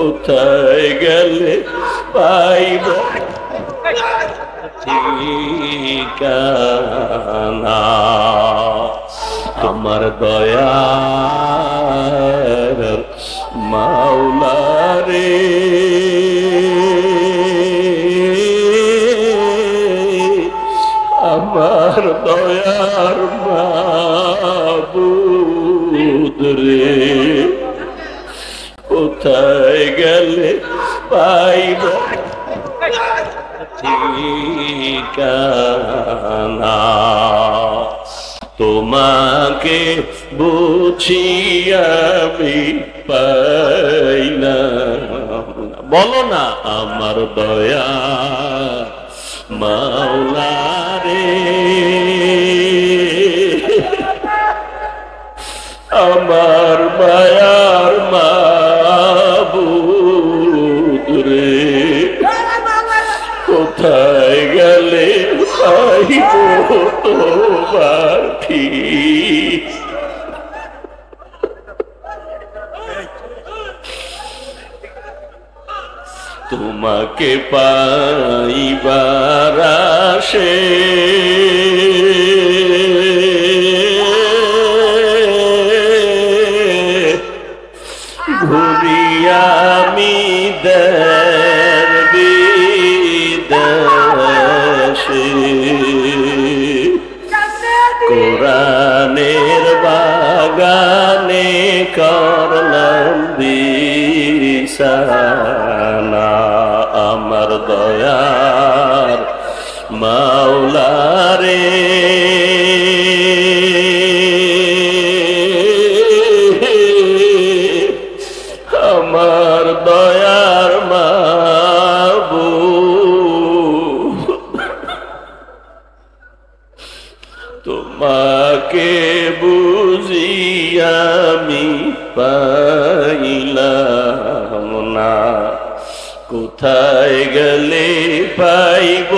কোথায় গেলে পাইব? ঠিকানা আমার দয়ার মাওলা রে। আমার দয়ার মাবুদ রে। কোথায় গেলে পাইব? তোমাকে বুঝি আমি পাই না। বলো না আমার দয়া মাওলা রে আমার গেলে তোমাকে পাইবার আসে কোরআনের বাগানে করলাম দিশানা। আমার দয়ার মাওলা গেলে পাইব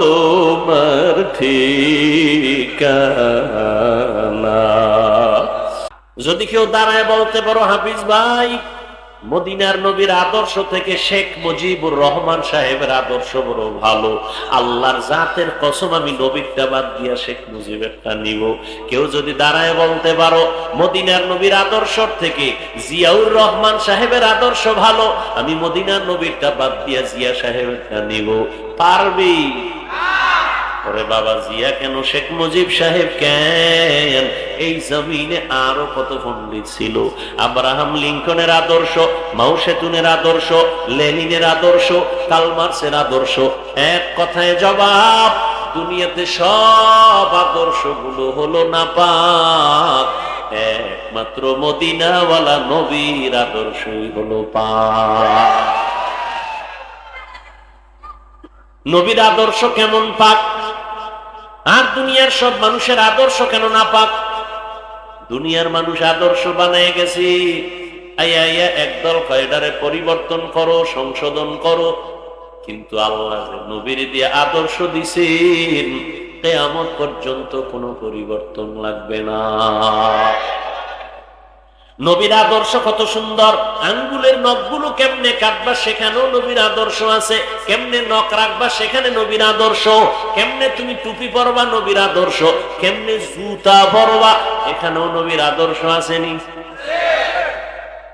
তোমার ঠিকানা। যদি কেউ দাঁড়ায় বলতে পারো হাফিজ ভাই মদিনার নবীর আদর্শ থেকে শেখ মুজিবুর রহমান সাহেবের আদর্শ বড় ভালো। আল্লাহর জাতের কসম আমি নবীরটা বাদ দিয়া শেখ মুজিবেরটা নিব। কেউ যদি দাঁড়ায় বলতে পারো, মদিনার নবীর আদর্শ থেকে জিয়াউর রহমান সাহেবের আদর্শ ভালো, আমি মদিনার নবীরটা বাদ দিয়া জিয়া সাহেবেরটা নিব। পারবি? ওরে বাবা, জিয়া কেন শেখ মুজিব সাহেব কেন? এই জমিনে আরও কত পণ্ডিত ছিল? আব্রাহাম লিঙ্কনের আদর্শ মাউসেতুনের আদর্শ, লেনিনের আদর্শ, কালমার্সের আদর্শ। এক কথায় জবাব, দুনিয়াতে সব আদর্শগুলো হলো না পাক একমাত্র মদিনাওয়ালা নবীর আদর্শই হলো পাক। নবীর আদর্শ কেমন পাক? আর দুনিয়ার সব মানুষের আদর্শ কেন না পাক? দুনিয়ার মানুষ আদর্শ বানায় গেছি। একদল কয়ডারে পরিবর্তন করো, সংশোধন করো। কিন্তু আল্লাহ নবীর দিয়ে আদর্শ দিছেন, কেয়ামত পর্যন্ত কোনো পরিবর্তন লাগবে না। নবীর আদর্শ কত সুন্দর। আঙ্গুলের নখগুলো কেমনে কাটবা সেখানেও নবীর আদর্শ আছে। কেমনে নখ রাখবা সেখানে নবীর আদর্শ। কেমনে তুমি টুপি পরবা নবীর আদর্শ। কেমনে জুতা পরবা এখানেও নবীর আদর্শ আসেনি।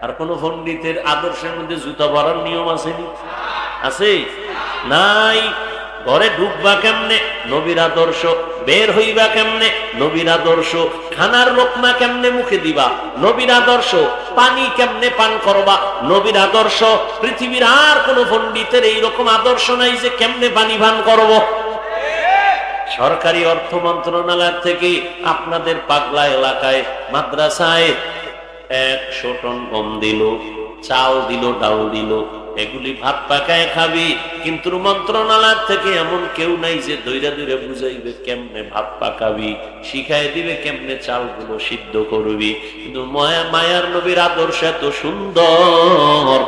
আর কোন পণ্ডিতের আদর্শের মধ্যে জুতা পরার নিয়ম আসেনি। আছে? নাই। ঘরে ঢুকবা কেমনে? নবীর আদর্শ। বের হইবা কেমনে? নবীর আদর্শ। খানার লোকমা কেমনে মুখে দিবা? নবীর আদর্শ। পানি কেমনে পান করবা? নবীর আদর্শ। পৃথিবীর আর কোন পণ্ডিতের এইরকম আদর্শ নাই যে কেমনে পানি পান করব? সরকারি অর্থ মন্ত্রণালয় থেকে আপনাদের পাগলা এলাকায়, মাদ্রাসায় একশো টন গম দিল, চাল দিল, ডাল দিল এগুলি ভাত পাকায় খাবি, কিন্তু মন্ত্রণালয় থেকে এমন কেউ নাই যে দৈরা দৈরা বুঝাইবে কেমনে ভাত পাকাবি, শিখাই দিবে কেমনে চালগুলো সিদ্ধ করবি। কিন্তু মায়া, মায়ার নবীর আদর্শ এত সুন্দর।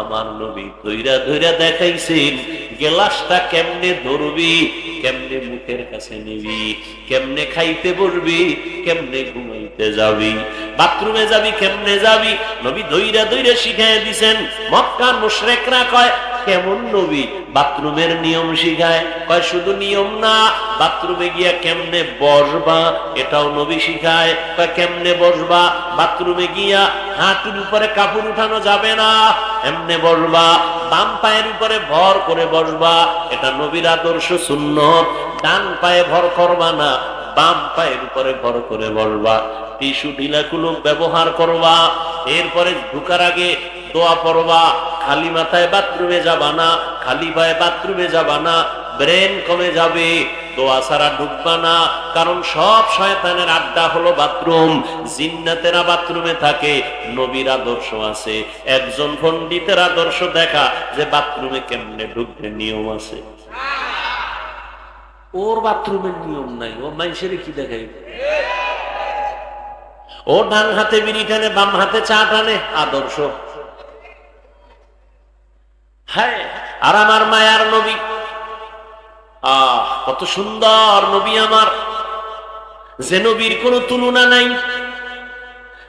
আমার নবী ধৈরা ধৈরা দেখাইছেন, গেলাসটা কেমনে ধরবি, কেমনে মুখের কাছে নিবি, কেমনে খাইতে বলবি কেমনে ঘুমাইতে যাবি। বাথরুমে যাবি, কেমনে যাবি? নবী দইরা দইরা শিখাই দিছেন। মক্কার মুশরেকরা কয়, কেমন নবী? বাথরুমের নিয়ম শিখায়। কয়, শুধু নিয়ম না, বাথরুমে গিয়া কেমনে বসবা, এটাও নবী শিখায়। কয়, কেমনে বসবা? বাথরুমে গিয়া হাঁটুর উপরে কাপড় উঠানো যাবে না। এমনে বসবা? বাম পায়ের উপরে ভর করে বসবা, এটা নবীর আদর্শ শূন্য ডান পায়ে ভর করবা না, বাম পায়ের উপরে ভর করে বসবা। টিস্যু ঢিলাগুলো ব্যবহার করবা, এরপরে ঢুকার আগে দোয়া পড়বা, খালি মাথায় বাথরুমে যাবা না, খালি পায়ে বাথরুমে যাবা না, ব্রেন কমে যাবে, দোয়া ছাড়া ঢুকবা না, কারণ সব শয়তানের আড্ডা হলো বাথরুম, জিন্নাতেরা বাথরুমে থাকে, নবীর আদর্শ আছে, একজন পণ্ডিতের আদর্শ দেখা যে বাথরুমে কেমনে ঢুকবে নিয়ম আছে। ওর বাথরুমের নিয়ম নাই, ও মানুষের কি দেখাই ও ডান হাতে বিড়ি টানে, বাম হাতে চা টানে, আদর্শ। হ্যাঁ আর আমার মায়ার নবী। আহ, কত সুন্দর নবী আমার। যে নবীর কোনো তুলনা নাই।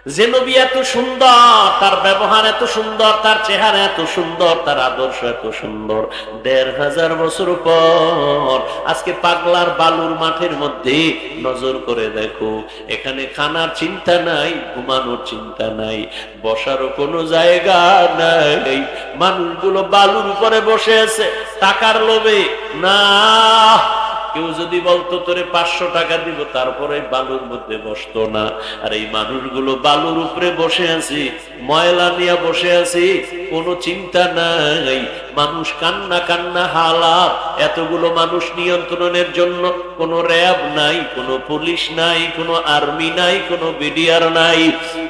যে এত সুন্দর, তার ব্যবহার এত সুন্দর, তার চেহারা এত সুন্দর, তার আদর্শ এত সুন্দর। দেড় হাজার বছর পর আজকে পাগলার বালুর মাঠের মধ্যে নজর করে দেখো, এখানে খানার চিন্তা নাই, ঘুমানোর চিন্তা নাই, বসারও কোনো জায়গা নাই। মানুষগুলো বালুর উপরে বসে আছে, টাকার লোভে। না কেউ যদি বলতো, তোরে পাঁচশো টাকা দিব তারপরে বালুর মধ্যে বসতো না। আর এই মানুষগুলো বালুর উপরে বসে আছি, ময়লা নিয়ে বসে আছি, কোনো চিন্তা নাই। মানুষ কান্না কান্না হালাত এতগুলো মানুষ নিয়ন্ত্রণের জন্য কোনো র্যাব নাই, কোনো পুলিশ নাই, কোনো আর্মি নাই, কোনো বিডিআর নাই,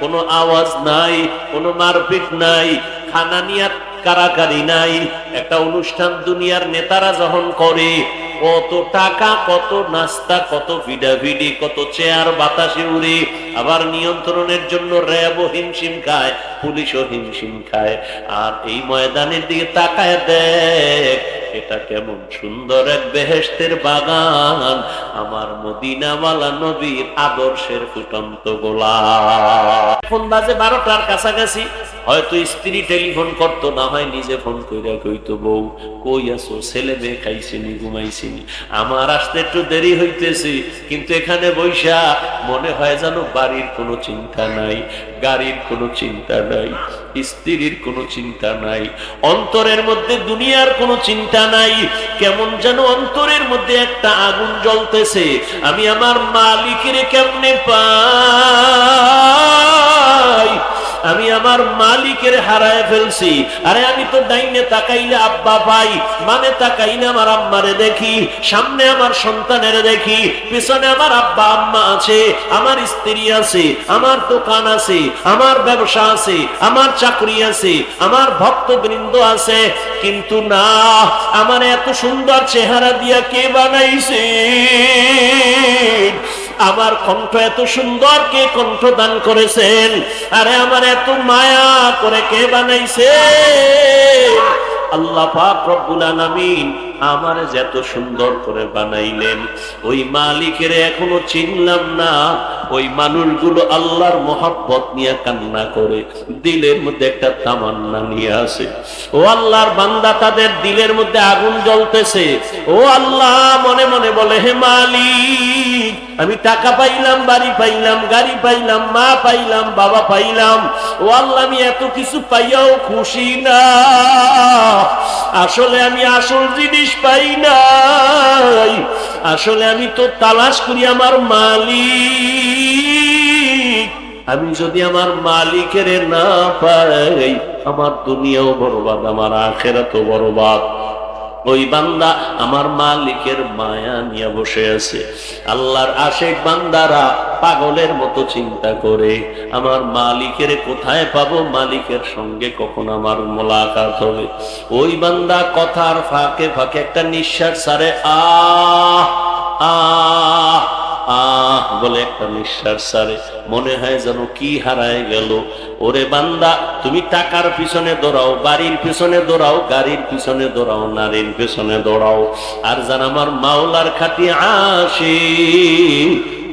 কোনো আওয়াজ নাই, কোনো মারপিট নাই, খানা নিয়ে কারাকারি নাই। একটা অনুষ্ঠান দুনিয়ার নেতারা যখন করে কত টাকা কত নাস্তা কত ভিডাভিডি কত চেয়ার বাতাসে উড়ে আবার নিয়ন্ত্রণের জন্য র্যাবও হিমশিম খায়, পুলিশও হিমশিম খায়। আর এই ময়দানের দিকে তাকায় দেখ, এটা কেমন সুন্দর এক বেহেস্তের বাগান, আমার মদিনাওয়ালা নবীর আদর্শের ফুটন্ত গোলা ফোন বাজে বারোটার কাছাকাছি, হয়তো স্ত্রী টেলিফোন করতো, না হয় নিজে ফোন কইরা কইতো, বউ, কই আছো? ছেলে মেয়ে খাইছিনি, ঘুমাইছিনি। আমার আসতে একটু দেরি হইতেছি, কিন্তু এখানে বৈশা মনে হয় যেন বাড়ির কোনো চিন্তা নাই, গাড়ির কোনো চিন্তা নাই, স্ত্রীর কোনো চিন্তা নাই, অন্তরের মধ্যে দুনিয়ার কোনো চিন্তা নাই, কেমন যেন অন্তরের মধ্যে একটা আগুন জ্বলতেছে, আমি আমার মালিকের কেমনে পাই? আমি আমার মালিকের হারায় ফেলছি। আরে আমি তো ডাইনে তাকাইলে আব্বা পাই মানে তাকাইলে আমার আম্মারে দেখি, সামনে আমার সন্তানের দেখি, পিছনে আমার আব্বা আম্মা আছে, আমার স্ত্রী আছে, আমার দোকান আছে, আমার ব্যবসা আছে, আমার চাকরি আছে, আমার ভক্তবৃন্দ আছে। কিন্তু না, আমার এত সুন্দর চেহারা দিয়া কে বানাইছে? আমার কণ্ঠ এত সুন্দর কে কণ্ঠ দান করেছেন? আরে আমার এত মায়া করে কে বানাইছে? আল্লাহ পাক রব্বুল আলামিন আমার যত সুন্দর করে বানাইলেন। ওই মালিকের এখনও চিনলাম না, ওই মানুষগুলো আল্লাহর মোহাব্বত নিয়ে কান্না করে, দিলের মধ্যে একটা তামান্না নিয়ে আসে। ও আল্লাহর বান্দা, তাদের দিলের মধ্যে আগুন জ্বলতেছে। ও আল্লাহ মনে মনে বলে, হে মালিক আমি টাকা পাইলাম, বাড়ি পাইলাম, গাড়ি পাইলাম, মা পাইলাম, বাবা পাইলাম। ও আল্লাহ, আমি এত কিছু পাইয়াও খুশি না। আসলে আমি আসল জিনিস পাই নাই। আসলে আমি তো তালাশ করি আমার মালিক। আমি যদি আমার মালিকের না পাই, আমার দুনিয়াও বরবাদ, আমার আখেরাতও বরবাদ। ওই বান্দা আমার মালিকের মায়া নিয়ে বসে আছে। আল্লাহর আশেক বান্দারা পাগলের মতো চিন্তা করে, আমার মালিকের কোথায় পাবো? মালিকের সঙ্গে কখন আমার মোলাকাত হবে? ওই বান্দা কথার ফাঁকে ফাঁকে একটা নিঃশ্বাস সারে আহ আহ আহ, বলে একটা নিঃশ্বাস সারে। মনে হয় যেন কি হারায় গেল। ওরে বান্দা, তুমি টাকার পিছনে দৌড়াও, বাড়ির পিছনে দৌড়াও, গাড়ির পিছনে দৌড়াও, নারীর পিছনে দৌড়াও। আর যারা আমার মাওলার খাটি আসে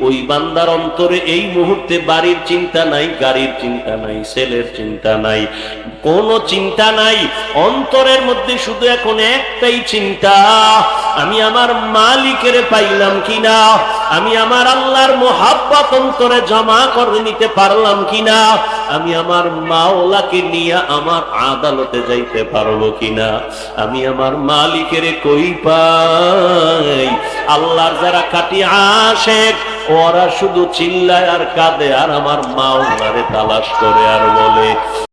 ওই বান্দার অন্তরে এই মুহূর্তে বাড়ির চিন্তা নাই, গাড়ির চিন্তা নাই ছেলের চিন্তা নাই, কোনো চিন্তা নাই, অন্তরের মধ্যে শুধু এখন একটাই চিন্তা, আমি আমার মালিকের পাইলাম কিনা, আমি আমার আল্লাহর মোহাব্বত অন্তরে জমা করে নিতে পারলাম কিনা, আমি আমার মাওলাকে নিয়ে আমার আদালতে যাইতে পারব কিনা, আমি আমার মালিকের কই পাই আল্লাহর যারা কাটি আসে ওরা শুধু চিল্লায় আর কাঁদে আর আমার মা ওনারে তালাশ করে আর বলে